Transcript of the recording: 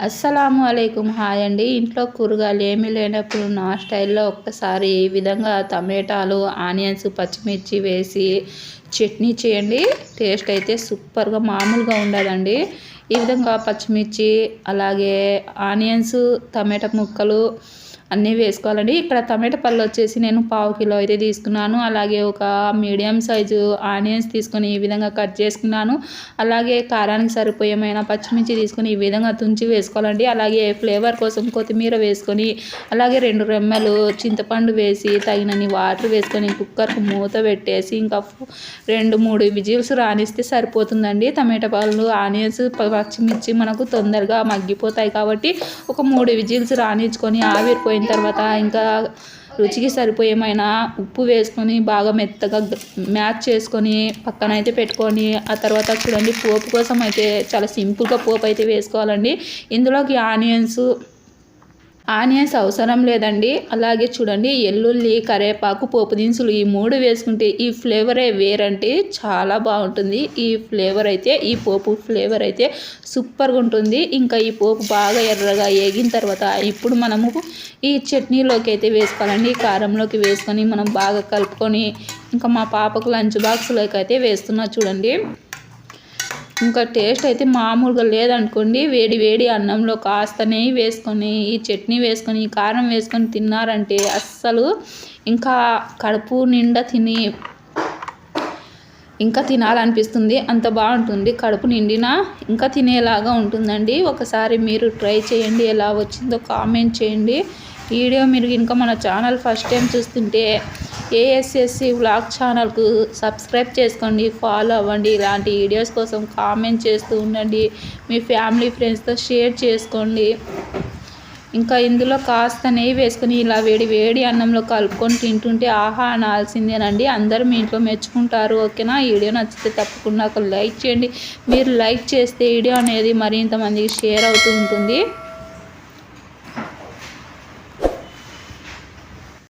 అస్సలాము అలైకుం హాయ్ అండి. ఇంట్లో కూరగాయలు ఏమీ లేనప్పుడు నా స్టైల్లో ఒక్కసారి ఈ విధంగా టమాటాలు ఆనియన్స్ పచ్చిమిర్చి వేసి చట్నీ చేయండి. టేస్ట్ అయితే సూపర్గా మామూలుగా ఉండదండి. ఈ విధంగా పచ్చిమిర్చి అలాగే ఆనియన్స్ టమాటా ముక్కలు అన్నీ వేసుకోవాలండి. ఇక్కడ టమాటా పళ్ళు వచ్చేసి నేను పావు కిలో అయితే తీసుకున్నాను. అలాగే ఒక మీడియం సైజు ఆనియన్స్ తీసుకొని ఈ విధంగా కట్ చేసుకున్నాను. అలాగే కారానికి సరిపోయేమైన పచ్చిమిర్చి తీసుకొని ఈ విధంగా తుంచి వేసుకోవాలండి. అలాగే ఫ్లేవర్ కోసం కొత్తిమీర వేసుకొని అలాగే రెండు రెమ్మలు చింతపండు వేసి తగినన్ని వాటర్ వేసుకొని కుక్కర్కి మూత పెట్టేసి ఇంకా రెండు మూడు విజిల్స్ రానిస్తే సరిపోతుందండి. టమాటా పళ్ళు ఆనియన్స్ పచ్చిమిర్చి మనకు తొందరగా మగ్గిపోతాయి కాబట్టి ఒక మూడు విజిల్స్ రాణించుకొని ఆవిరిపోయి పోయిన తర్వాత ఇంకా రుచికి సరిపోయేమైనా ఉప్పు వేసుకొని బాగా మెత్తగా మ్యాచ్ చేసుకొని పక్కన అయితే పెట్టుకొని ఆ తర్వాత చూడండి పోపు కోసం అయితే చాలా సింపుల్గా పోపు అయితే వేసుకోవాలండి. ఇందులోకి ఆనియన్స్ ఆనియన్స్ అవసరం లేదండి. అలాగే చూడండి ఎల్లుల్లి కరేపాకు పోపు దినుసులు ఈ మూడు వేసుకుంటే ఈ ఫ్లేవరే వేరంటే చాలా బాగుంటుంది. ఈ ఫ్లేవర్ అయితే ఈ పోపు ఫ్లేవర్ అయితే సూపర్గా ఉంటుంది. ఇంకా ఈ పోపు బాగా ఎర్రగా ఏగిన తర్వాత ఇప్పుడు మనము ఈ చట్నీలోకి అయితే వేసుకోవాలండి. కారంలోకి వేసుకొని మనం బాగా కలుపుకొని ఇంకా మా పాపకు లంచ్ బాక్స్లోకి అయితే వేస్తున్నా చూడండి. ఇంకా టేస్ట్ అయితే మామూలుగా లేదనుకోండి వేడి వేడి అన్నంలో కాస్త నెయ్యి వేసుకొని ఈ చట్నీ వేసుకొని కారం వేసుకొని తిన్నారంటే అస్సలు ఇంకా కడుపు నిండా తిని ఇంకా తినాలనిపిస్తుంది. అంత బాగుంటుంది. కడుపు నిండినా ఇంకా తినేలాగా ఉంటుందండి. ఒకసారి మీరు ట్రై చేయండి. ఎలా వచ్చిందో కామెంట్ చేయండి. వీడియో మీరు ఇంకా మన ఛానల్ ఫస్ట్ టైం చూస్తుంటే ఏఎస్ఎస్సి వ్లాగ్ ఛానల్కు సబ్స్క్రైబ్ చేసుకోండి ఫాలో అవ్వండి. ఇలాంటి వీడియోస్ కోసం కామెంట్ చేస్తూ ఉండండి. మీ ఫ్యామిలీ ఫ్రెండ్స్తో షేర్ చేసుకోండి. ఇంకా ఇందులో కాస్త నెయ్యి వేసుకుని ఇలా వేడి వేడి అన్నంలో కలుపుకొని తింటుంటే ఆహా అనాల్సిందేనండి. అందరూ మీ ఇంట్లో మెచ్చుకుంటారు ఓకేనా? ఈ వీడియో నచ్చితే తప్పకుండా ఒక లైక్ చేయండి. మీరు లైక్ చేస్తే వీడియో అనేది మరింత మందికి షేర్ అవుతూ ఉంటుంది.